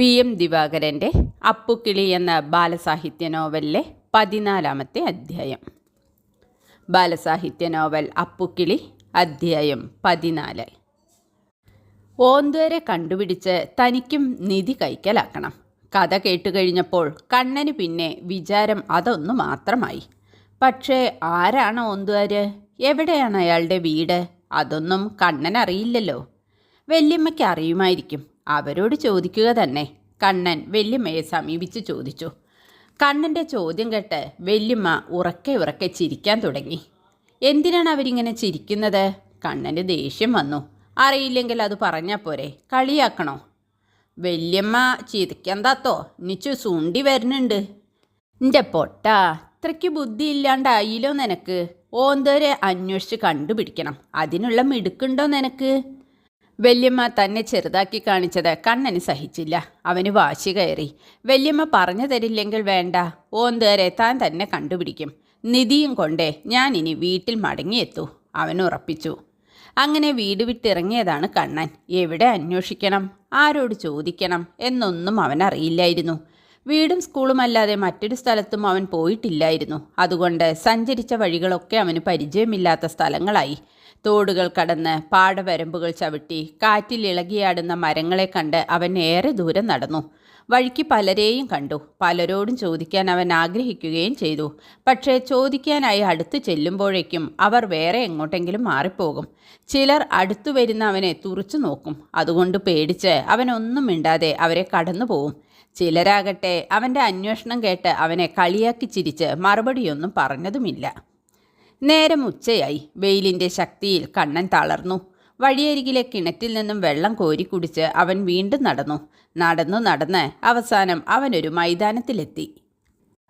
P M ദിവാകരന്റെ Appukkili എന്ന ബാലസാഹിത്യ നോവലിലെ പതിനാലാമത്തെ അധ്യായം. ബാലസാഹിത്യ നോവൽ അപ്പുക്കിളി അധ്യായം പതിനാല്. ഓന്തുവരെ കണ്ടുപിടിച്ച് തനിക്കും നിധി കൈക്കലാക്കണം. കഥ കേട്ടുകഴിഞ്ഞപ്പോൾ കണ്ണന് പിന്നെ വിചാരം അതൊന്നു മാത്രമായി. പക്ഷേ ആരാണ് ഓന്തുവര്? എവിടെയാണ് അയാളുടെ വീട്? അതൊന്നും കണ്ണൻ അറിയില്ലല്ലോ വല്യമ്മയ്ക്ക് അറിയുമായിരിക്കും. അവരോട് ചോദിക്കുക തന്നെ. കണ്ണൻ വല്യമ്മയെ സമീപിച്ച് ചോദിച്ചു. കണ്ണന്റെ ചോദ്യം കേട്ട് വല്യമ്മ ഉറക്കെ ഉറക്കെ ചിരിക്കാൻ തുടങ്ങി. എന്തിനാണ് അവരിങ്ങനെ ചിരിക്കുന്നത്? കണ്ണന് ദേഷ്യം വന്നു. അറിയില്ലെങ്കിൽ അത് പറഞ്ഞാൽ പോരെ. കളിയാക്കണോ? വല്യമ്മ ചിരിക്കന്താത്തോ? നിച്ചു സുണ്ടി വരുന്നുണ്ട്. എന്റെ പൊട്ട ഇത്രയ്ക്ക് ബുദ്ധി ഇല്ലാണ്ടായില്ലോ നിനക്ക്. ഓന്തോരെ അന്വേഷിച്ച് കണ്ടുപിടിക്കണം. അതിനുള്ള മിടുക്കുണ്ടോ നിനക്ക്? വല്യമ്മ തന്നെ ചെറുതാക്കി കാണിച്ചത് കണ്ണന് സഹിച്ചില്ല. അവന് വാശി കയറി. വല്യമ്മ പറഞ്ഞു തരില്ലെങ്കിൽ വേണ്ട. ഓന്തേരെ താൻ തന്നെ കണ്ടുപിടിക്കും. നിധിയും കൊണ്ടേ ഞാൻ ഇനി വീട്ടിൽ മടങ്ങിയെത്തു. അവൻ ഉറപ്പിച്ചു. അങ്ങനെ വീട് വിട്ടിറങ്ങിയതാണ് കണ്ണൻ. എവിടെ അന്വേഷിക്കണം? ആരോട് ചോദിക്കണം? എന്നൊന്നും അവൻ അറിയില്ലായിരുന്നു. വീടും സ്കൂളും അല്ലാതെ മറ്റൊരു സ്ഥലത്തും അവൻ പോയിട്ടില്ലായിരുന്നു. അതുകൊണ്ട് സഞ്ചരിച്ച വഴികളൊക്കെ അവന് പരിചയമില്ലാത്ത സ്ഥലങ്ങളായി. തോടുകൾ കടന്ന് പാടവരമ്പുകൾ ചവിട്ടി കാറ്റിൽ ഇളകിയാടുന്ന മരങ്ങളെ കണ്ട് അവൻ ഏറെ ദൂരം നടന്നു. വഴിക്ക് പലരെയും കണ്ടു. പലരോടും ചോദിക്കാൻ അവൻ ആഗ്രഹിക്കുകയും ചെയ്തു. പക്ഷേ ചോദിക്കാനായി അടുത്ത് ചെല്ലുമ്പോഴേക്കും അവർ വേറെ എങ്ങോട്ടെങ്കിലും മാറിപ്പോകും. ചിലർ അടുത്തു വരുന്ന അവനെ തുറച്ചു നോക്കും. അതുകൊണ്ട് പേടിച്ച് അവനൊന്നും മിണ്ടാതെ അവരെ കടന്നു പോവും. ചിലരാകട്ടെ അവന്റെ അന്വേഷണം കേട്ട് അവനെ കളിയാക്കി ചിരിച്ച് മറുപടിയൊന്നും പറഞ്ഞതുമില്ല. നേരം ഉച്ചയായി. വെയിലിന്റെ ശക്തിയിൽ കണ്ണൻ തളർന്നു. വഴിയരികിലെ കിണറ്റിൽ നിന്നും വെള്ളം കോരി കുടിച്ച് അവൻ വീണ്ടും നടന്നു. നടന്നു നടന്ന് അവസാനം അവനൊരു മൈതാനത്തിലെത്തി.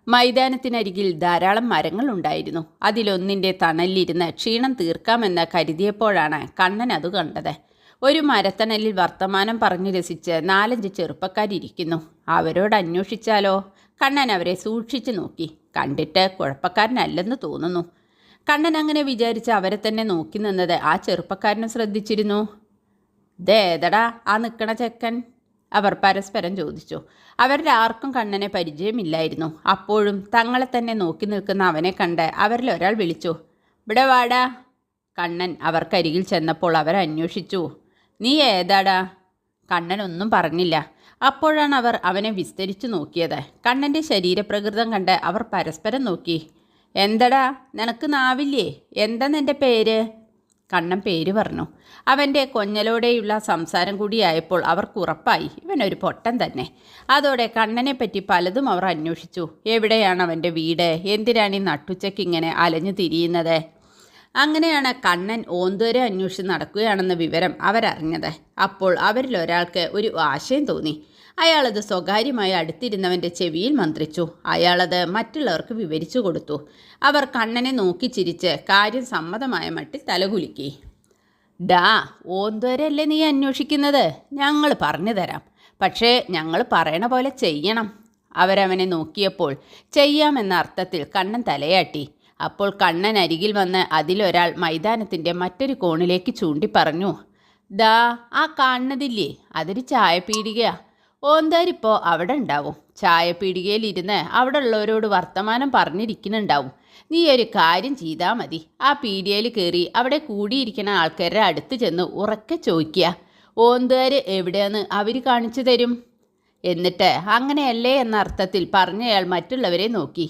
മൈതാനത്തിനരികിൽ ധാരാളം മരങ്ങൾ ഉണ്ടായിരുന്നു. അതിലൊന്നിന്റെ തണലിലിരുന്ന് ക്ഷീണം തീർക്കാമെന്ന് കരുതിയപ്പോഴാണ് കണ്ണൻ അത് കണ്ടത്. ഒരു മരത്തണലിൽ വർത്തമാനം പറഞ്ഞു രസിച്ച് നാലഞ്ച് ചെറുപ്പക്കാരിയ്ക്കുന്നു അവരോട് അന്വേഷിച്ചാലോ? കണ്ണൻ അവരെ സൂക്ഷിച്ചു നോക്കി. കണ്ടിട്ട് കുഴപ്പക്കാരനല്ലെന്ന് തോന്നുന്നു. കണ്ണൻ അങ്ങനെ വിചാരിച്ച് അവരെ തന്നെ നോക്കി നിന്നത്. ആ ചെറുപ്പക്കാരനും ശ്രദ്ധിച്ചിരുന്നു. ദേതടാ ആ നിൽക്കണ ചെക്കൻ. അവർ പരസ്പരം ചോദിച്ചു. അവരുടെ ആർക്കും കണ്ണനെ പരിചയമില്ലായിരുന്നു. അപ്പോഴും തങ്ങളെ തന്നെ നോക്കി നിൽക്കുന്ന അവനെ കണ്ട് അവരിൽ ഒരാൾ വിളിച്ചു. ഇവിടെ വാടാ. കണ്ണൻ അവർക്കരികിൽ ചെന്നപ്പോൾ അവർ അന്വേഷിച്ചു. നീ ഏതാടാ? കണ്ണൻ ഒന്നും പറഞ്ഞില്ല. അപ്പോഴാണ് അവർ അവനെ വിസ്തരിച്ചു നോക്കിയത്. കണ്ണന്റെ ശരീരപ്രകൃതം കണ്ട് അവർ പരസ്പരം നോക്കി. എന്തടാ? നിനക്ക് നാവില്ലേ? എന്താ നിന്റെ പേര്? കണ്ണൻ പേര് പറഞ്ഞു. അവന്റെ കൊഞ്ഞലോടെയുള്ള സംസാരം കൂടിയായപ്പോൾ അവർക്ക് ഉറപ്പായി ഇവനൊരു പൊട്ടൻ തന്നെ. അതോടെ കണ്ണനെ പറ്റി പലതും അവർ അന്വേഷിച്ചു. എവിടെയാണ് അവന്റെ വീട്? എന്തിനാണ് ഈ നട്ടുച്ചയ്ക്ക് ഇങ്ങനെ അലഞ്ഞു തിരിയുന്നത്? അങ്ങനെയാണ് കണ്ണൻ ഓന്തോരെ അന്വേഷിച്ച് നടക്കുകയാണെന്ന വിവരം അവരറിഞ്ഞത്. അപ്പോൾ അവരിലൊരാൾക്ക് ഒരു ആശയം തോന്നി. അയാളത് സ്വകാര്യമായി അടുത്തിരുന്നവന്റെ ചെവിയിൽ മന്ത്രിച്ചു. അയാളത് മറ്റുള്ളവർക്ക് വിവരിച്ചു കൊടുത്തു. അവർ കണ്ണനെ നോക്കി ചിരിച്ച് കാര്യം സമ്മതമായ മട്ടിൽ തലകുലുക്കി. ഡാ ഓന്തോരല്ലേ നീ അന്വേഷിക്കുന്നത്? ഞങ്ങൾ പറഞ്ഞു തരാം. പക്ഷേ ഞങ്ങൾ പറയണ പോലെ ചെയ്യണം. അവരവനെ നോക്കിയപ്പോൾ ചെയ്യാമെന്ന അർത്ഥത്തിൽ കണ്ണൻ തലയാട്ടി. അപ്പോൾ കണ്ണൻ അരികിൽ വന്ന് അതിലൊരാൾ മൈതാനത്തിന്റെ മറ്റൊരു കോണിലേക്ക് ചൂണ്ടി പറഞ്ഞു ദാ ആ കാണുന്നതില്ലേ? അതൊരു ചായപീടികയാ ഓന്താരിപ്പോൾ അവിടെ ഉണ്ടാവും. ചായ ഇരുന്ന് അവിടെ ഉള്ളവരോട് വർത്തമാനം പറഞ്ഞിരിക്കുന്നുണ്ടാവും. നീ ഒരു കാര്യം ചെയ്താൽ മതി. ആ പീടികയിൽ കയറി അവിടെ കൂടിയിരിക്കുന്ന ആൾക്കാരുടെ അടുത്ത് ചെന്ന് ഉറക്കെ ചോദിക്കുക. ഓന്തുകാർ എവിടെയാന്ന് അവർ കാണിച്ചു തരും. എന്നിട്ട് അങ്ങനെയല്ലേ എന്ന അർത്ഥത്തിൽ പറഞ്ഞയാൾ മറ്റുള്ളവരെ നോക്കി.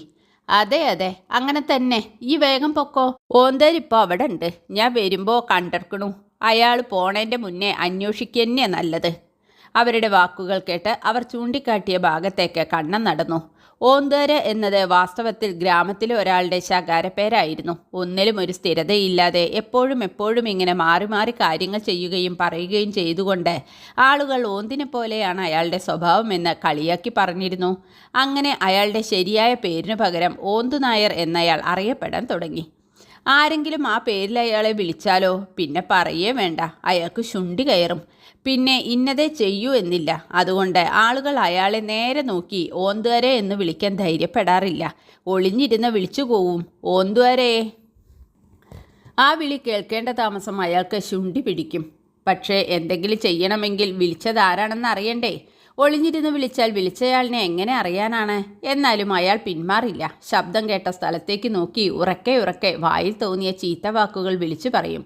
അതെ അതെ അങ്ങനെ തന്നെ. ഈ വേഗം പൊക്കോ. ഓന്തരിപ്പോൾ അവിടെ ഉണ്ട്. ഞാൻ വരുമ്പോൾ കണ്ടെടുക്കണു അയാൾ പോണേന്റെ മുന്നേ അന്വേഷിക്കന്നെ നല്ലത്. അവരുടെ വാക്കുകൾ കേട്ട് അവർ ചൂണ്ടിക്കാട്ടിയ ഭാഗത്തേക്ക് കണ്ണൻ നടന്നു. ഓന്തേര് എന്നത് വാസ്തവത്തിൽ ഗ്രാമത്തിലെ ഒരാളുടെ ശകാരപ്പേരായിരുന്നു. ഒന്നിലും ഒരു സ്ഥിരതയില്ലാതെ എപ്പോഴും എപ്പോഴും ഇങ്ങനെ മാറി മാറി കാര്യങ്ങൾ ചെയ്യുകയും പറയുകയും ചെയ്തുകൊണ്ട് ആളുകൾ ഓന്തിനെ പോലെയാണ് അയാളുടെ സ്വഭാവമെന്ന് കളിയാക്കി പറഞ്ഞിരുന്നു. അങ്ങനെ അയാളുടെ ശരിയായ പേരിനു പകരം ഓന്തു നായർ എന്നയാൾ അറിയപ്പെടാൻ തുടങ്ങി. ആരെങ്കിലും ആ പേരിൽ അയാളെ വിളിച്ചാലോ? പിന്നെ പറയേ വേണ്ട. അയാൾക്ക് ശുണ്ടി കയറും. പിന്നെ ഇന്നതേ ചെയ്യൂ എന്നില്ല. അതുകൊണ്ട് ആളുകൾ അയാളെ നേരെ നോക്കി ഓന്തുവരെ എന്ന് വിളിക്കാൻ ധൈര്യപ്പെടാറില്ല. ഒളിഞ്ഞിരുന്ന് വിളിച്ചു പോവും. ഓന്തുവരെ. ആ വിളി കേൾക്കേണ്ട താമസം അയാൾക്ക് ശുണ്ടി പിടിക്കും. പക്ഷേ എന്തെങ്കിലും ചെയ്യണമെങ്കിൽ വിളിച്ചതാരാണെന്ന് അറിയണ്ടേ? ഒളിഞ്ഞിരുന്ന് വിളിച്ചാൽ വിളിച്ചയാളിനെ എങ്ങനെ അറിയാനാണ്? എന്നാലും അയാൾ പിന്മാറില്ല. ശബ്ദം കേട്ട സ്ഥലത്തേക്ക് നോക്കി ഉറക്കെ ഉറക്കെ വായിൽ തോന്നിയ ചീത്ത വാക്കുകൾ വിളിച്ചു പറയും.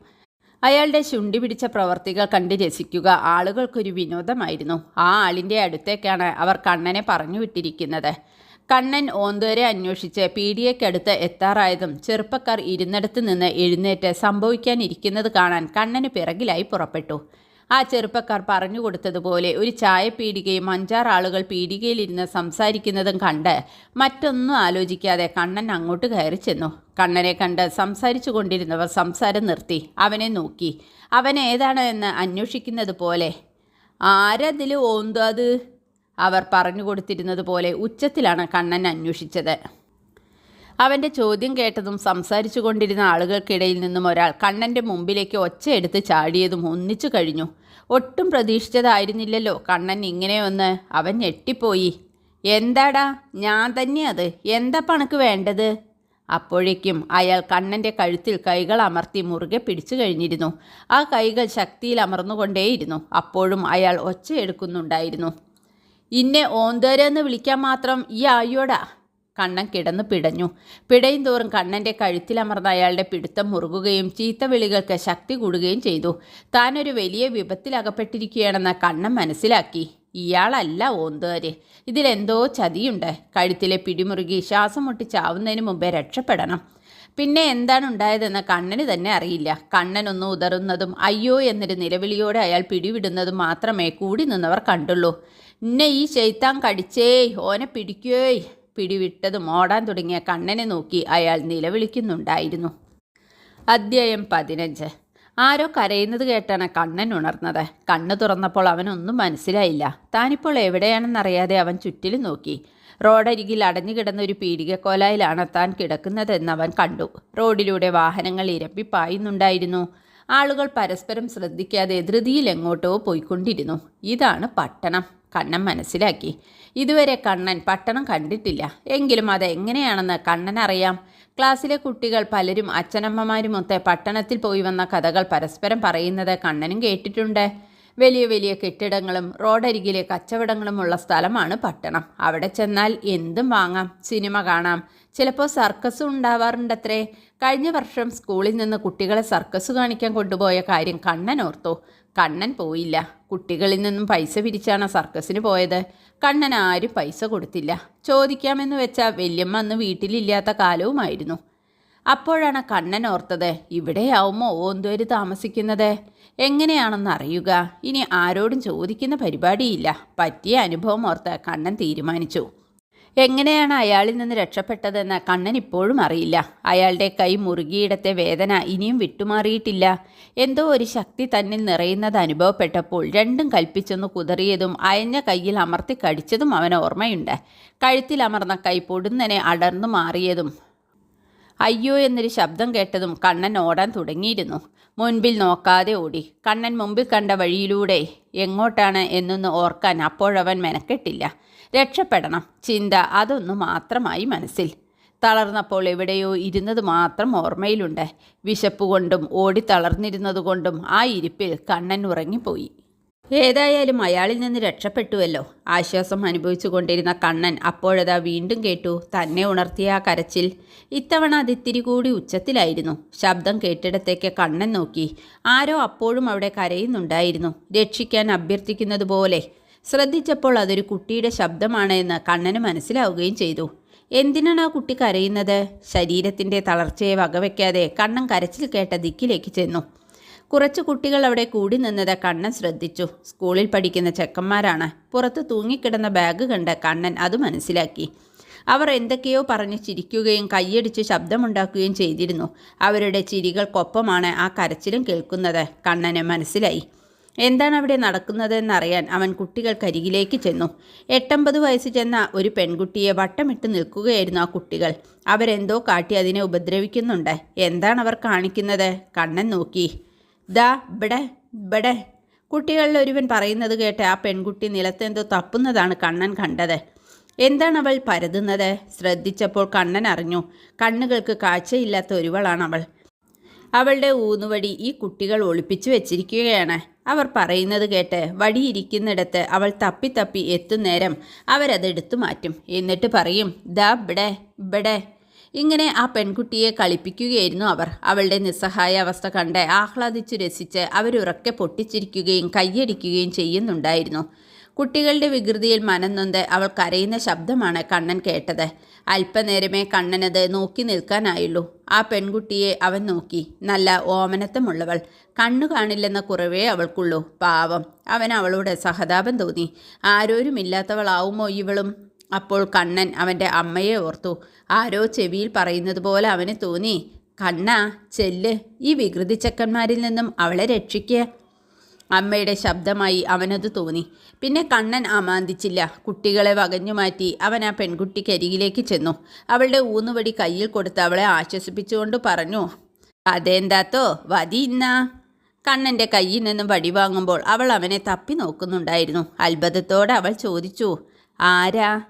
അയാളുടെ ശുണ്ടി പിടിച്ച പ്രവർത്തികൾ കണ്ട് രസിക്കുക ആളുകൾക്കൊരു വിനോദമായിരുന്നു. ആ ആളിന്റെ അടുത്തേക്കാണ് അവർ കണ്ണനെ പറഞ്ഞു വിട്ടിരിക്കുന്നത്. കണ്ണൻ ഓന്തോരെ അന്വേഷിച്ച് പീഡിയക്കടുത്ത് എത്താറായതും ചെറുപ്പക്കാർ ഇരുന്നിടത്ത് നിന്ന് എഴുന്നേറ്റ് സംഭവിക്കാനിരിക്കുന്നത് കാണാൻ കണ്ണന് പിറകിലായി പുറപ്പെട്ടു. ആ ചെറുപ്പക്കാർ പറഞ്ഞു കൊടുത്തതുപോലെ ഒരു ചായ പീടികയും അഞ്ചാറ് ആളുകൾ പീടികയിലിരുന്ന് സംസാരിക്കുന്നതും കണ്ട് മറ്റൊന്നും ആലോചിക്കാതെ കണ്ണൻ അങ്ങോട്ട് കയറി ചെന്നു. കണ്ണനെ കണ്ട് സംസാരിച്ചു കൊണ്ടിരുന്നവർ സംസാരം നിർത്തി. അവനെ നോക്കി. അവൻ ഏതാണ് എന്ന് അന്വേഷിക്കുന്നത് പോലെ ആരതിൽ ഓന്തു അത്? അവർ പറഞ്ഞു കൊടുത്തിരുന്നത് പോലെ ഉച്ചത്തിലാണ് കണ്ണൻ അന്വേഷിച്ചത്. അവന്റെ ചോദ്യം കേട്ടതും സംസാരിച്ചു കൊണ്ടിരുന്ന ആളുകൾക്കിടയിൽ നിന്നും ഒരാൾ കണ്ണന്റെ മുമ്പിലേക്ക് ഒച്ചയെടുത്ത് ചാടിയതും ഒന്നിച്ചു കഴിഞ്ഞു. ഒട്ടും പ്രതീക്ഷിച്ചതായിരുന്നില്ലല്ലോ കണ്ണൻ ഇങ്ങനെയൊന്ന് അവൻ ഞെട്ടിപ്പോയി. എന്താടാ? ഞാൻ തന്നെ അത്. എന്താ പണക്ക് വേണ്ടത്? അപ്പോഴേക്കും അയാൾ കണ്ണന്റെ കഴുത്തിൽ കൈകൾ അമർത്തി മുറുകെ പിടിച്ചു കഴിഞ്ഞിരുന്നു. ആ കൈകൾ ശക്തിയിൽ അമർന്നുകൊണ്ടേയിരുന്നു. അപ്പോഴും അയാൾ ഒച്ചയെടുക്കുന്നുണ്ടായിരുന്നു ഇന്നെ ഓന്തോരെന്ന് വിളിക്കാൻ മാത്രം ഈ ആയോടാ കണ്ണൻ കിടന്നു പിടഞ്ഞു. പിടയും തോറും കണ്ണന്റെ കഴുത്തിലമർന്ന അയാളുടെ പിടുത്തം മുറുകുകയും ചീത്ത വിളികൾക്ക് ശക്തി കൂടുകയും ചെയ്തു. താനൊരു വലിയ വിപത്തിലകപ്പെട്ടിരിക്കുകയാണെന്ന് കണ്ണൻ മനസ്സിലാക്കി. ഇയാളല്ല ഓന്തുകാര്. ഇതിലെന്തോ ചതിയുണ്ട്. കഴുത്തിലെ പിടിമുറുകി ശ്വാസം മുട്ടി ചാവുന്നതിന് മുമ്പേ രക്ഷപ്പെടണം. പിന്നെ എന്താണ് ഉണ്ടായതെന്ന് കണ്ണന് തന്നെ അറിയില്ല. കണ്ണനൊന്ന് ഉതറുന്നതും അയ്യോ എന്നൊരു നിലവിളിയോടെ അയാൾ പിടിവിടുന്നതും മാത്രമേ കൂടി നിന്നവർ കണ്ടുള്ളൂ. ഇന്നെ ഈ ചെയ്ത്താൻ കടിച്ചേയ്. ഓനെ പിടിക്കുകേയ് പിടിവിട്ടതും ഓടാൻ തുടങ്ങിയ കണ്ണനെ നോക്കി അയാൾ നിലവിളിക്കുന്നുണ്ടായിരുന്നു. അദ്ധ്യായം പതിനഞ്ച്. ആരോ കരയുന്നത് കേട്ടാണ് കണ്ണൻ ഉണർന്നത്. കണ്ണ് തുറന്നപ്പോൾ അവനൊന്നും മനസ്സിലായില്ല. താനിപ്പോൾ എവിടെയാണെന്നറിയാതെ അവൻ ചുറ്റിലും നോക്കി. റോഡരികിൽ അടഞ്ഞു കിടന്ന ഒരു പീടികക്കോലായിലാണ് താൻ കിടക്കുന്നതെന്ന് അവൻ കണ്ടു. റോഡിലൂടെ വാഹനങ്ങൾ ഇരപ്പി പായുന്നുണ്ടായിരുന്നു. ആളുകൾ പരസ്പരം ശ്രദ്ധിക്കാതെ ധൃതിയിൽ എങ്ങോട്ടോ പോയിക്കൊണ്ടിരുന്നു. ഇതാണ് പട്ടണം. കണ്ണൻ മനസ്സിലാക്കി. ഇതുവരെ കണ്ണൻ പട്ടണം കണ്ടിട്ടില്ല. എങ്കിലും അത് എങ്ങനെയാണെന്ന് കണ്ണൻ അറിയാം. ക്ലാസ്സിലെ കുട്ടികൾ പലരും അച്ഛനമ്മമാരുമൊത്ത് പട്ടണത്തിൽ പോയി വന്ന കഥകൾ പരസ്പരം പറയുന്നത് കണ്ണനും കേട്ടിട്ടുണ്ട്. വലിയ വലിയ കെട്ടിടങ്ങളും റോഡരികിലെ കച്ചവടങ്ങളും ഉള്ള സ്ഥലമാണ് പട്ടണം. അവിടെ ചെന്നാൽ എന്തും വാങ്ങാം സിനിമ കാണാം. ചിലപ്പോൾ സർക്കസും ഉണ്ടാവാറുണ്ടത്രേ. കഴിഞ്ഞ വർഷം സ്കൂളിൽ നിന്ന് കുട്ടികളെ സർക്കസ് കാണിക്കാൻ കൊണ്ടുപോയ കാര്യം കണ്ണൻ ഓർത്തു. കണ്ണൻ പോയില്ല. കുട്ടികളിൽ നിന്നും പൈസ പിരിച്ചാണ് സർക്കസിന് പോയത്? കണ്ണൻ ആരും പൈസ കൊടുത്തില്ല. ചോദിക്കാമെന്ന് വെച്ചാൽ വല്യമ്മ അന്ന് വീട്ടിലില്ലാത്ത കാലവുമായിരുന്നു. അപ്പോഴാണ് കണ്ണൻ ഓർത്തത് ഇവിടെയാവുമോ ഓന്തോര് താമസിക്കുന്നത്? എങ്ങനെയാണെന്ന് അറിയുക. ഇനി ആരോടും ചോദിക്കുന്ന പരിപാടിയില്ല. പറ്റിയ അനുഭവം ഓർത്ത് കണ്ണൻ തീരുമാനിച്ചു. എങ്ങനെയാണ് അയാളിൽ നിന്ന് രക്ഷപ്പെട്ടതെന്ന് കണ്ണൻ ഇപ്പോഴും അറിയില്ല. അയാളുടെ കൈ മുറുകിയിടത്തെ വേദന ഇനിയും വിട്ടുമാറിയിട്ടില്ല. എന്തോ ഒരു ശക്തി തന്നിൽ നിറയുന്നത് അനുഭവപ്പെട്ടപ്പോൾ രണ്ടും കൽപ്പിച്ചൊന്ന് കുതറിയതും അയഞ്ഞ കയ്യിൽ അമർത്തി കടിച്ചതും അവൻ ഓർമ്മയുണ്ട്. കഴുത്തിൽ അമർന്ന കൈ പൊടുന്നനെ അടർന്നു മാറിയതും. അയ്യോ എന്നൊരു ശബ്ദം കേട്ടതും കണ്ണൻ ഓടാൻ തുടങ്ങിയിരുന്നു. മുൻപിൽ നോക്കാതെ ഓടി. കണ്ണൻ മുമ്പിൽ കണ്ട വഴിയിലൂടെ എങ്ങോട്ടാണ് എന്നൊന്ന് ഓർക്കാൻ അപ്പോഴവൻ മെനക്കെട്ടില്ല. രക്ഷപ്പെടണം. ചിന്ത അതൊന്നു മാത്രമായി മനസ്സിൽ. തളർന്നപ്പോൾ എവിടെയോ ഇരുന്നത് മാത്രം ഓർമ്മയിലുണ്ട്. വിശപ്പ് കൊണ്ടും ഓടി തളർന്നിരുന്നതുകൊണ്ടും ആ ഇരിപ്പിൽ കണ്ണൻ ഉറങ്ങിപ്പോയി. ഏതായാലും അയാളിൽ നിന്ന് രക്ഷപ്പെട്ടുവല്ലോ. ആശ്വാസം അനുഭവിച്ചു കൊണ്ടിരുന്ന കണ്ണൻ അപ്പോഴതാ വീണ്ടും കേട്ടു തന്നെ ഉണർത്തിയ ആ കരച്ചിൽ. ഇത്തവണ അതിത്തിരി കൂടി ഉച്ചത്തിലായിരുന്നു. ശബ്ദം കേട്ടിടത്തേക്ക് കണ്ണൻ നോക്കി. ആരോ അപ്പോഴും അവിടെ കരയുന്നുണ്ടായിരുന്നു. രക്ഷിക്കാൻ അഭ്യർത്ഥിക്കുന്നത് പോലെ ശ്രദ്ധിച്ചപ്പോൾ അതൊരു കുട്ടിയുടെ ശബ്ദമാണ് എന്ന് കണ്ണന് മനസ്സിലാവുകയും ചെയ്തു. എന്തിനാണ് ആ കുട്ടി കരയുന്നത്? ശരീരത്തിന്റെ തളർച്ചയെ വകവയ്ക്കാതെ കണ്ണൻ കരച്ചിൽ കേട്ട ദിക്കിലേക്ക് ചെന്നു. കുറച്ച് കുട്ടികൾ അവിടെ കൂടി നിന്നത് കണ്ണൻ ശ്രദ്ധിച്ചു. സ്കൂളിൽ പഠിക്കുന്ന ചെക്കന്മാരാണ്. പുറത്ത് തൂങ്ങിക്കിടന്ന ബാഗ് കണ്ട് കണ്ണൻ അത് മനസ്സിലാക്കി. അവർ എന്തൊക്കെയോ പറഞ്ഞ് ചിരിക്കുകയും കൈയടിച്ച് ശബ്ദമുണ്ടാക്കുകയും ചെയ്തിരുന്നു. അവരുടെ ചിരികൾക്കൊപ്പമാണ് ആ കരച്ചിലും കേൾക്കുന്നത്. കണ്ണന് മനസ്സിലായി. എന്താണ് അവിടെ നടക്കുന്നതെന്നറിയാൻ അവൻ കുട്ടികൾക്കരികിലേക്ക് ചെന്നു. എട്ടമ്പത് വയസ്സ് ചെന്ന ഒരു പെൺകുട്ടിയെ വട്ടമിട്ട് നിൽക്കുകയായിരുന്നു ആ കുട്ടികൾ. അവരെന്തോ കാട്ടി അതിനെ ഉപദ്രവിക്കുന്നുണ്ട്. എന്താണ് അവർ കാണിക്കുന്നത്? കണ്ണൻ നോക്കി. ദാ ഇവിടെ ഇവിടെ കുട്ടികളിൽ ഒരുവൻ പറയുന്നത് കേട്ട് ആ പെൺകുട്ടി നിലത്തെന്തോ തപ്പുന്നതാണ് കണ്ണൻ കണ്ടത്. എന്താണ് അവൾ പരതുന്നത്? ശ്രദ്ധിച്ചപ്പോൾ കണ്ണൻ അറിഞ്ഞു. കണ്ണുകൾക്ക് കാഴ്ചയില്ലാത്ത ഒരുവളാണ് അവൾ അവളുടെ ഊന്നുവടി ഈ കുട്ടികൾ ഒളിപ്പിച്ചു വെച്ചിരിക്കുകയാണ്. അവർ പറയുന്നത് കേട്ട് വടിയിരിക്കുന്നിടത്ത് അവൾ തപ്പി തപ്പി എത്തുന്നേരം അവരതെടുത്തു മാറ്റും. എന്നിട്ട് പറയും ദാ ഇവിടെ ഇവിടെ. ഇങ്ങനെ ആ പെൺകുട്ടിയെ കളിപ്പിക്കുകയായിരുന്നു അവർ. അവളുടെ നിസ്സഹായ അവസ്ഥ കണ്ട് ആഹ്ലാദിച്ചു രസിച്ച് അവരുറക്കെ പൊട്ടിച്ചിരിക്കുകയും കയ്യടിക്കുകയും ചെയ്യുന്നുണ്ടായിരുന്നു. കുട്ടികളുടെ വികൃതിയിൽ മനംനൊന്ത് അവൾ കരയുന്ന ശബ്ദമാണ് കണ്ണൻ കേട്ടത്. അല്പനേരമേ കണ്ണനത് നോക്കി നിൽക്കാനായുള്ളൂ. ആ പെൺകുട്ടിയെ അവൻ നോക്കി. നല്ല ഓമനത്തമുള്ളവൾ കണ്ണു കാണില്ലെന്ന കുറവേ അവൾക്കുള്ളൂ. പാവം. അവൻ അവളോട് സഹതാപം തോന്നി. ആരോരും ആരോരുമില്ലാത്തവളാവുമോ ഇവളും? അപ്പോൾ കണ്ണൻ അവന്റെ അമ്മയെ ഓർത്തു. ആരോ ചെവിയിൽ പറയുന്നത് പോലെ അവന് തോന്നി. കണ്ണാ ചെല്ല്. ഈ വികൃതി ചക്കന്മാരിൽ നിന്നും അവളെ രക്ഷിക്കുക അമ്മയുടെ ശബ്ദമായി അവനത് തോന്നി. പിന്നെ കണ്ണൻ അമാന്തിച്ചില്ല കുട്ടികളെ വകഞ്ഞു മാറ്റി അവൻ ആ പെൺകുട്ടിക്കരികിലേക്ക് ചെന്നു. അവളുടെ ഊന്നുവടി കയ്യിൽ കൊടുത്ത് അവളെ ആശ്വസിപ്പിച്ചുകൊണ്ട് പറഞ്ഞു അതെന്താത്തോ വതി ഇന്നാ. കണ്ണന്റെ കയ്യിൽ നിന്നും വടി വാങ്ങുമ്പോൾ അവൾ അവനെ തപ്പി നോക്കുന്നുണ്ടായിരുന്നു. അത്ഭുതത്തോടെ അവൾ ചോദിച്ചു ആരാ?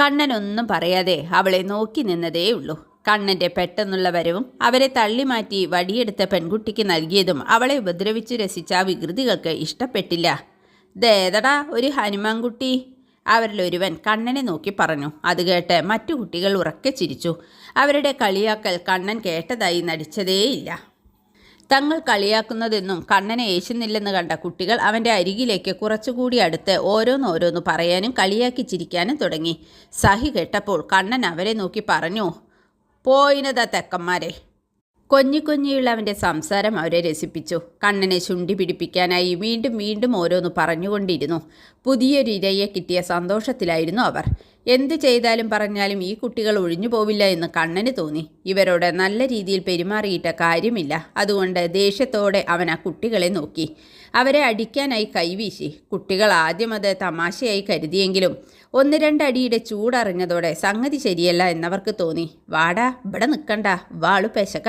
കണ്ണനൊന്നും പറയാതെ അവളെ നോക്കി നിന്നതേ ഉള്ളൂ കണ്ണന്റെ പെട്ടെന്നുള്ള വരവും അവരെ തള്ളിമാറ്റി വടിയെടുത്ത പെൺകുട്ടിക്ക് നൽകിയതും അവളെ ഉപദ്രവിച്ചു രസിച്ച ആ വികൃതികൾക്ക് ഇഷ്ടപ്പെട്ടില്ല. ദേതടാ ഒരു ഹനുമാൻകുട്ടി. അവരിലൊരുവൻ കണ്ണനെ നോക്കി പറഞ്ഞു. അത് കേട്ട് മറ്റു കുട്ടികൾ ഉറക്കെ ചിരിച്ചു. അവരുടെ കളിയാക്കൽ കണ്ണൻ കേട്ടതായി നടിച്ചതേയില്ല. തങ്ങൾ കളിയാക്കുന്നതെന്നും കണ്ണനെ ഏശുന്നില്ലെന്ന് കണ്ട കുട്ടികൾ അവന്റെ അരികിലേക്ക് കുറച്ചുകൂടി അടുത്ത് ഓരോന്നോരോന്ന് പറയാനും കളിയാക്കി ചിരിക്കാനും തുടങ്ങി. സഹി കേട്ടപ്പോൾ കണ്ണൻ അവരെ നോക്കി പറഞ്ഞു പോയിനതാ തെക്കന്മാരെ. കൊഞ്ഞി കൊഞ്ഞിയുള്ള അവന്റെ സംസാരം അവരെ രസിപ്പിച്ചു. കണ്ണനെ ചുണ്ടി പിടിപ്പിക്കാനായി വീണ്ടും വീണ്ടും ഓരോന്ന് പറഞ്ഞുകൊണ്ടിരുന്നു. പുതിയൊരു ഇരയെ കിട്ടിയ സന്തോഷത്തിലായിരുന്നു അവർ. എന്ത് ചെയ്താലും പറഞ്ഞാലും ഈ കുട്ടികൾ ഒഴിഞ്ഞു പോവില്ല എന്ന് കണ്ണന് തോന്നി. ഇവരോട് നല്ല രീതിയിൽ പെരുമാറിയിട്ട കാര്യമില്ല. അതുകൊണ്ട് ദേഷ്യത്തോടെ അവൻ ആ കുട്ടികളെ നോക്കി. അവരെ അടിക്കാനായി കൈവീശി. കുട്ടികൾ ആദ്യം അത് തമാശയായി കരുതിയെങ്കിലും ഒന്ന് രണ്ടടിയുടെ ചൂടറിഞ്ഞതോടെ സംഗതി ശരിയല്ല എന്നവർക്ക് തോന്നി. വാടാ ഇവിടെ നിൽക്കണ്ട വാളു പെശക.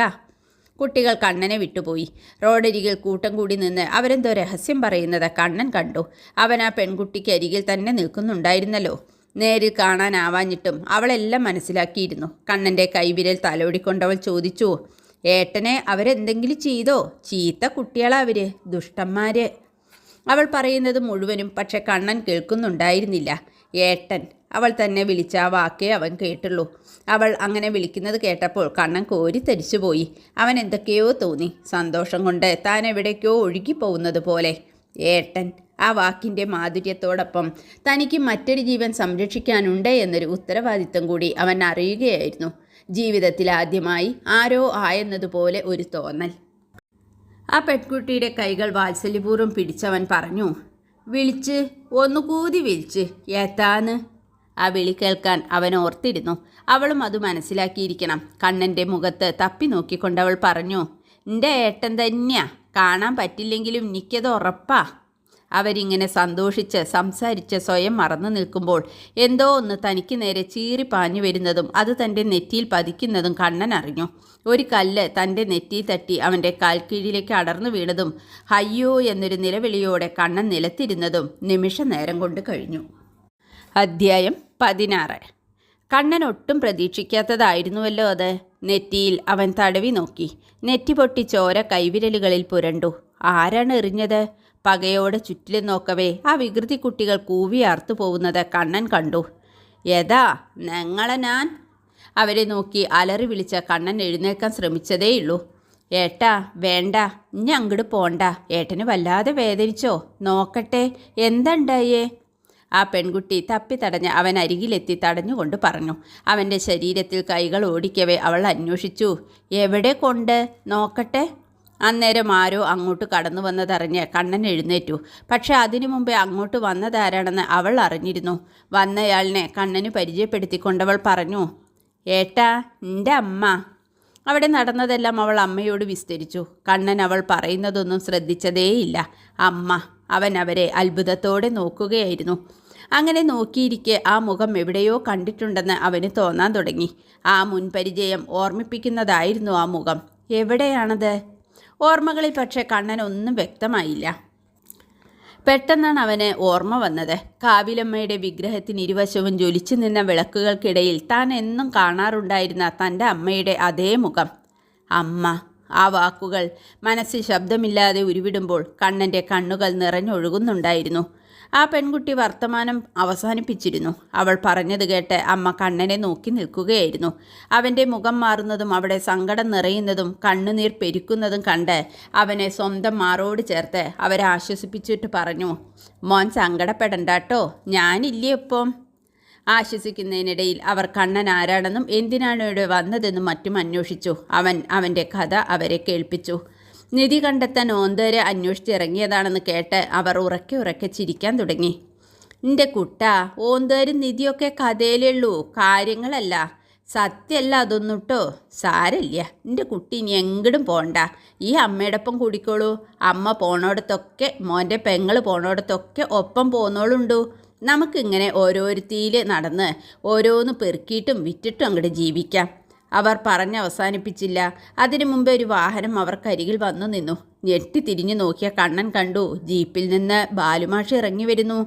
കുട്ടികൾ കണ്ണനെ വിട്ടുപോയി. റോഡരികിൽ കൂട്ടം കൂടി നിന്ന് അവരെന്തോ രഹസ്യം പറയുന്നത് കണ്ണൻ കണ്ടു. അവൻ ആ പെൺകുട്ടിക്ക് അരികിൽ തന്നെ നിൽക്കുന്നുണ്ടായിരുന്നല്ലോ. നേരിൽ കാണാനാവാഞ്ഞിട്ടും അവളെല്ലാം മനസ്സിലാക്കിയിരുന്നു. കണ്ണന്റെ കൈവിരൽ തലോടിക്കൊണ്ടവൾ ചോദിച്ചു ഏട്ടനെ അവരെന്തെങ്കിലും ചെയ്തോ? ചീത്ത കുട്ടികളാ അവർ ദുഷ്ടന്മാര്. അവൾ പറയുന്നത് മുഴുവനും പക്ഷെ കണ്ണൻ കേൾക്കുന്നുണ്ടായിരുന്നില്ല. ഏട്ടൻ അവൾ തന്നെ വിളിച്ച ആ വാക്കേ അവൻ കേട്ടുള്ളൂ. അവൾ അങ്ങനെ വിളിക്കുന്നത് കേട്ടപ്പോൾ കണ്ണൻ കോരി തരിച്ചുപോയി അവൻ എന്തൊക്കെയോ തോന്നി. സന്തോഷം കൊണ്ട് താൻ എവിടേക്കോ ഒഴുകിപ്പോകുന്നത് പോലെ. ഏട്ടൻ ആ വാക്കിന്റെ മാധുര്യത്തോടൊപ്പം തനിക്ക് മറ്റൊരു ജീവൻ സംരക്ഷിക്കാനുണ്ട് എന്നൊരു ഉത്തരവാദിത്തം കൂടി അവൻ അറിയുകയായിരുന്നു. ജീവിതത്തിൽ ആദ്യമായി ആരോ ആയെന്നതുപോലെ ഒരു തോന്നൽ. ആ പെൺകുട്ടിയുടെ കൈകൾ വാത്സല്യപൂർവം പിടിച്ചവൻ പറഞ്ഞു വിളിച്ച് ഒന്നുകൂതി വിളിച്ച് ഏത്താന്ന്. ആ വിളി കേൾക്കാൻ അവൻ ഓർത്തിരുന്നു. അവളും അത് മനസ്സിലാക്കിയിരിക്കണം. കണ്ണന്റെ മുഖത്ത് തപ്പി നോക്കിക്കൊണ്ട് അവൾ പറഞ്ഞു എന്റെ ഏട്ടൻ തന്നെയാ. കാണാൻ പറ്റില്ലെങ്കിലും എനിക്കത് ഉറപ്പാ. അവരിങ്ങനെ സന്തോഷിച്ച് സംസാരിച്ച് സ്വയം മറന്നു നിൽക്കുമ്പോൾ എന്തോ ഒന്ന് തനിക്ക് നേരെ ചീറി പാഞ്ഞു വരുന്നതും അത് തന്റെ നെറ്റിയിൽ പതിക്കുന്നതും കണ്ണൻ അറിഞ്ഞു. ഒരു കല്ല് തന്റെ നെറ്റി തട്ടി അവന്റെ കാൽക്കീഴിലേക്ക് അടർന്നു വീണതും ഹയ്യോ എന്നൊരു നിലവിളിയോടെ കണ്ണൻ നിലത്തിരുന്നതും നിമിഷ നേരം കൊണ്ട് കഴിഞ്ഞു. അധ്യായം പതിനാറ്. കണ്ണൻ ഒട്ടും പ്രതീക്ഷിക്കാത്തതായിരുന്നുവല്ലോ അത്. നെറ്റിയിൽ അവൻ തടവി നോക്കി. നെറ്റി പൊട്ടി ചോര കൈവിരലുകളിൽ പുരണ്ടു. ആരാണ് എറിഞ്ഞത്? പകയോടെ ചുറ്റിലും നോക്കവേ ആ വികൃതി കുട്ടികൾ കൂവിയാർത്തു പോകുന്നത് കണ്ണൻ കണ്ടു. യഥാ ഞങ്ങളെ ഞാൻ? അവരെ നോക്കി അലറി വിളിച്ച കണ്ണൻ എഴുന്നേൽക്കാൻ ശ്രമിച്ചതേയുള്ളൂ. ഏട്ടാ വേണ്ട ഇനി അങ്ങോട്ട് പോണ്ട. ഏട്ടന് വല്ലാതെ വേദനിച്ചോ? നോക്കട്ടെ എന്തണ്ടായേ? ആ പെൺകുട്ടി തപ്പി തടഞ്ഞ് അവൻ അരികിലെത്തി തടഞ്ഞുകൊണ്ട് പറഞ്ഞു. അവന്റെ ശരീരത്തിൽ കൈകൾ ഓടിക്കവേ അവൾ അന്വേഷിച്ചു. എവിടെ കൊണ്ട്? നോക്കട്ടെ. അന്നേരം ആരോ അങ്ങോട്ട് കടന്നു വന്നതറിഞ്ഞ് കണ്ണൻ എഴുന്നേറ്റു. പക്ഷെ അതിനു മുമ്പേ അങ്ങോട്ട് വന്നതാരാണെന്ന് അവൾ അറിഞ്ഞിരുന്നു. വന്നയാളിനെ കണ്ണന് പരിചയപ്പെടുത്തിക്കൊണ്ടവൾ പറഞ്ഞു ഏട്ടാ എന്റെ അമ്മ. അവിടെ നടന്നതെല്ലാം അവൾ അമ്മയോട് വിസ്തരിച്ചു. കണ്ണൻ അവൾ പറയുന്നതൊന്നും ശ്രദ്ധിച്ചതേയില്ല. അമ്മ അവൻ അവരെ അത്ഭുതത്തോടെ നോക്കുകയായിരുന്നു. അങ്ങനെ നോക്കിയിരിക്കെ ആ മുഖം എവിടെയോ കണ്ടിട്ടുണ്ടെന്ന് അവന് തോന്നാൻ തുടങ്ങി. ആ മുൻപരിചയം ഓർമ്മിപ്പിക്കുന്നതായിരുന്നു ആ മുഖം. എവിടെയാണത്? ഓർമ്മകളിൽ പക്ഷേ കണ്ണനൊന്നും വ്യക്തമായില്ല. പെട്ടെന്നാണ് അവന് ഓർമ്മ വന്നത്. കാവിലമ്മയുടെ വിഗ്രഹത്തിന് ഇരുവശവും ജ്വലിച്ചു നിന്ന വിളക്കുകൾക്കിടയിൽ താൻ എന്നും കാണാറുണ്ടായിരുന്ന തന്റെ അമ്മയുടെ അതേ മുഖം. അമ്മ ആ വാക്കുകൾ മനസ്സിൽ ശബ്ദമില്ലാതെ ഉരുവിടുമ്പോൾ കണ്ണന്റെ കണ്ണുകൾ നിറഞ്ഞൊഴുകുന്നുണ്ടായിരുന്നു. ആ പെൺകുട്ടി വർത്തമാനം അവസാനിപ്പിച്ചിരുന്നു. അവൾ പറഞ്ഞത് കേട്ട് അമ്മ കണ്ണനെ നോക്കി നിൽക്കുകയായിരുന്നു. അവന്റെ മുഖം മാറുന്നതും അവിടെ സങ്കടം നിറയുന്നതും കണ്ണുനീർ പെരുക്കുന്നതും കണ്ട് അവനെ സ്വന്തം മാറോട് ചേർത്ത് അവരെ ആശ്വസിപ്പിച്ചിട്ട് പറഞ്ഞു മോൻ സങ്കടപ്പെടണ്ടാട്ടോ ഞാനില്ലേ ഇപ്പം? ആശ്വസിക്കുന്നതിനിടയിൽ അവർ കണ്ണൻ ആരാണെന്നും എന്തിനാണ് ഇവിടെ വന്നതെന്നും മറ്റും അന്വേഷിച്ചു. അവൻ അവന്റെ കഥ അവരെ കേൾപ്പിച്ചു. നിധി കണ്ടെത്താൻ ഓന്തരെ അന്വേഷിച്ചിറങ്ങിയതാണെന്ന് കേട്ട് അവർ ഉറക്കെ ഉറക്കെ ചിരിക്കാൻ തുടങ്ങി. എന്റെ കുട്ട ഓന്തേരും നിധിയൊക്കെ കഥയിലുള്ളൂ കാര്യങ്ങളല്ല. സത്യമല്ല അതൊന്നും സാരല്ല എന്റെ കുട്ടി ഇനി എങ്ങടും പോണ്ട. ഈ അമ്മയുടെ ഒപ്പം കൂടിക്കോളൂ. അമ്മ പോണോടത്തൊക്കെ മോന്റെ പെങ്ങൾ പോണോടത്തൊക്കെ ഒപ്പം പോന്നോളുണ്ടു. നമുക്കിങ്ങനെ ഓരോരുത്തിയിൽ നടന്ന് ഓരോന്ന് പെറുക്കിയിട്ടും വിറ്റിട്ടും അങ്ങോട്ട് ജീവിക്കാം. അവർ പറഞ്ഞ് അവസാനിപ്പിച്ചില്ല. അതിനു മുമ്പ് ഒരു വാഹനം അവർക്കരികിൽ വന്നു നിന്നു. ഞെട്ടി തിരിഞ്ഞു നോക്കിയ കണ്ണൻ കണ്ടു ജീപ്പിൽ നിന്ന് ബാലുമാഷ് ഇറങ്ങി വരുന്നു.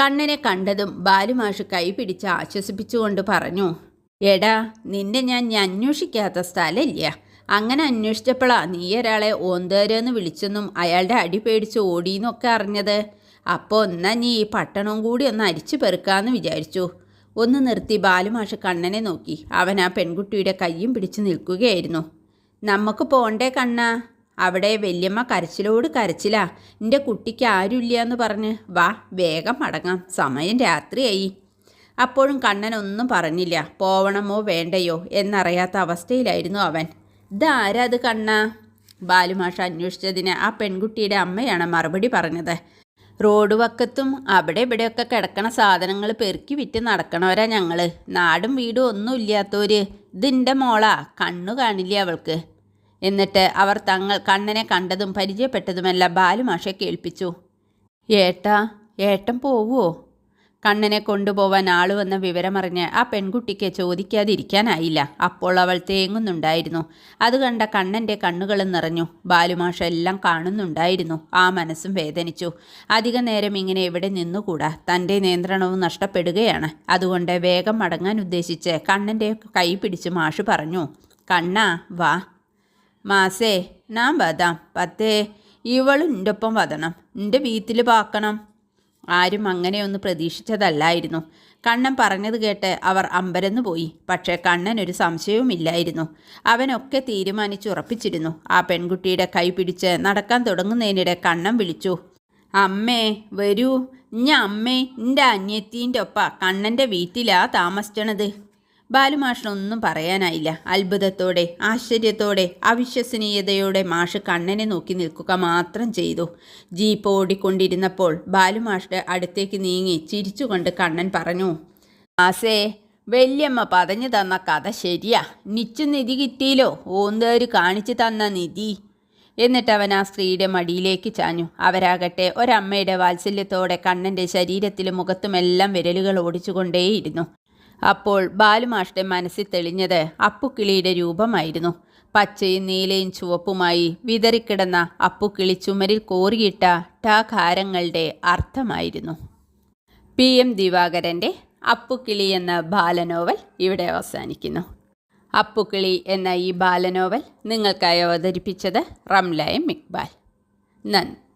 കണ്ണനെ കണ്ടതും ബാലുമാഷ് കൈ പിടിച്ച് ആശ്വസിപ്പിച്ചുകൊണ്ട് പറഞ്ഞു എടാ നിന്നെ ഞാൻ അന്വേഷിക്കാത്ത സ്ഥലമില്ല. അങ്ങനെ അന്വേഷിച്ചപ്പോഴാ നീ ഒരാളെ ഓന്തേരെന്ന് വിളിച്ചെന്നും അയാളുടെ അടി പേടിച്ച് ഓടിയെന്നൊക്കെ അറിഞ്ഞത്. അപ്പോൾ എന്നാ നീ ഈ പട്ടണവും കൂടി ഒന്ന് അരിച്ചു പെറുക്കാന്ന് വിചാരിച്ചു. ഒന്ന് നിർത്തി ബാലുമാഷ് കണ്ണനെ നോക്കി. അവൻ ആ പെൺകുട്ടിയുടെ കയ്യും പിടിച്ചു നിൽക്കുകയായിരുന്നു. നമുക്ക് പോണ്ടേ കണ്ണ. അവിടെ വല്യമ്മ കരച്ചിലോട് കരച്ചിലാ. എന്റെ കുട്ടിക്ക് ആരുമില്ല എന്ന് പറഞ്ഞ് വാ വേഗം മടങ്ങാം. സമയം രാത്രിയായി. അപ്പോഴും കണ്ണൻ ഒന്നും പറഞ്ഞില്ല. പോവണമോ വേണ്ടയോ എന്നറിയാത്ത അവസ്ഥയിലായിരുന്നു അവൻ. ഇതാരാ അത് കണ്ണ? ബാലുമാഷ അന്വേഷിച്ചതിന് ആ പെൺകുട്ടിയുടെ അമ്മയാണ് മറുപടി പറഞ്ഞത്. റോഡ് വക്കത്തും അവിടെ ഇവിടെയൊക്കെ കിടക്കണ സാധനങ്ങൾ പെറുക്കി വിറ്റ് നടക്കണവരാ ഞങ്ങൾ നാടും വീടും ഒന്നും ഇല്ലാത്തവര് ഇതിന്റെ മോളാ. കണ്ണു കാണില്ല അവൾക്ക്. എന്നിട്ട് അവർ തങ്ങൾ കണ്ണനെ കണ്ടതും പരിചയപ്പെട്ടതുമെല്ലാം ബാലുമാഷെ കേൾപ്പിച്ചു. ഏട്ടാ ഏട്ടൻ പോവുമോ കണ്ണനെ കൊണ്ടുപോവാൻ ആൾ വന്ന വിവരമറിഞ്ഞ് ആ പെൺകുട്ടിക്ക് ചോദിക്കാതിരിക്കാനായില്ല. അപ്പോൾ അവൾ തേങ്ങുന്നുണ്ടായിരുന്നു. അത് കണ്ട കണ്ണന്റെ കണ്ണുകൾ നിറഞ്ഞു. ബാലുമാഷ എല്ലാം കാണുന്നുണ്ടായിരുന്നു. ആ മനസ്സും വേദനിച്ചു. അധിക നേരം ഇങ്ങനെ എവിടെ നിന്നുകൂടാ? തന്റെ നിയന്ത്രണവും നഷ്ടപ്പെടുകയാണ്. അതുകൊണ്ട് വേഗം മടങ്ങാൻ ഉദ്ദേശിച്ച് കണ്ണന്റെ കൈ പിടിച്ച് മാഷ് പറഞ്ഞു കണ്ണാ വാ. മാസേ നാം വതാം പത്തേ ഇവളും എന്റെ ഒപ്പം വതണം എന്റെ വീട്ടിൽ പാക്കണം ആരും അങ്ങനെയൊന്ന് പ്രതീക്ഷിച്ചതല്ലായിരുന്നു. കണ്ണൻ പറഞ്ഞത് കേട്ട് അവർ അമ്പരന്നു പോയി. പക്ഷേ കണ്ണൻ ഒരു സംശയവുമില്ലായിരുന്നു. അവനൊക്കെ തീരുമാനിച്ചുറപ്പിച്ചിരുന്നു ആ പെൺകുട്ടിയുടെ കൈ പിടിച്ച് നടക്കാൻ തുടങ്ങുന്നതിനിടെ കണ്ണൻ വിളിച്ചു. അമ്മേ വരൂ. ഇഞ്ഞ അമ്മേ എന്റെ അന്യത്തീന്റെ ഒപ്പ. കണ്ണന്റെ വീട്ടിലാ താമസിച്ചണത്. ബാലുമാഷിനൊന്നും പറയാനായില്ല. അത്ഭുതത്തോടെ ആശ്ചര്യത്തോടെ അവിശ്വസനീയതയോടെ മാഷ് കണ്ണനെ നോക്കി നിൽക്കുക മാത്രം ചെയ്തു. ജീപ്പ് ഓടിക്കൊണ്ടിരുന്നപ്പോൾ ബാലുമാഷിന്റെ അടുത്തേക്ക് നീങ്ങി ചിരിച്ചുകൊണ്ട് കണ്ണൻ പറഞ്ഞു ആസേ വല്യമ്മ പറഞ്ഞു തന്ന കഥ ശരിയാ. നിച്ചു നിധി കിട്ടിയില്ലോ ഓന്തേര് കാണിച്ചു തന്ന നിധി. എന്നിട്ട് അവൻ ആ സ്ത്രീയുടെ മടിയിലേക്ക് ചാഞ്ഞു. അവരാകട്ടെ ഒരമ്മയുടെ വാത്സല്യത്തോടെ കണ്ണന്റെ ശരീരത്തിലും മുഖത്തുമെല്ലാം വിരലുകൾ ഓടിച്ചുകൊണ്ടേയിരുന്നു. അപ്പോൾ ബാലുമാഷ്ടെ മനസ്സിൽ തെളിഞ്ഞത് അപ്പുക്കിളിയുടെ രൂപമായിരുന്നു. പച്ചയും നീലയും ചുവപ്പുമായി വിതറിക്കിടന്ന അപ്പുക്കിളി ചുമരിൽ കോറിയിട്ട ടാകാരങ്ങളുടെ അർത്ഥമായിരുന്നു. പി. എം. ദിവാകരന്റെ അപ്പുക്കിളി എന്ന ബാലനോവൽ ഇവിടെ അവസാനിക്കുന്നു. അപ്പുക്കിളി എന്ന ഈ ബാലനോവൽ നിങ്ങൾക്കായി അവതരിപ്പിച്ചത് റംലായം ഇക്ബാൽ. നന്ദി.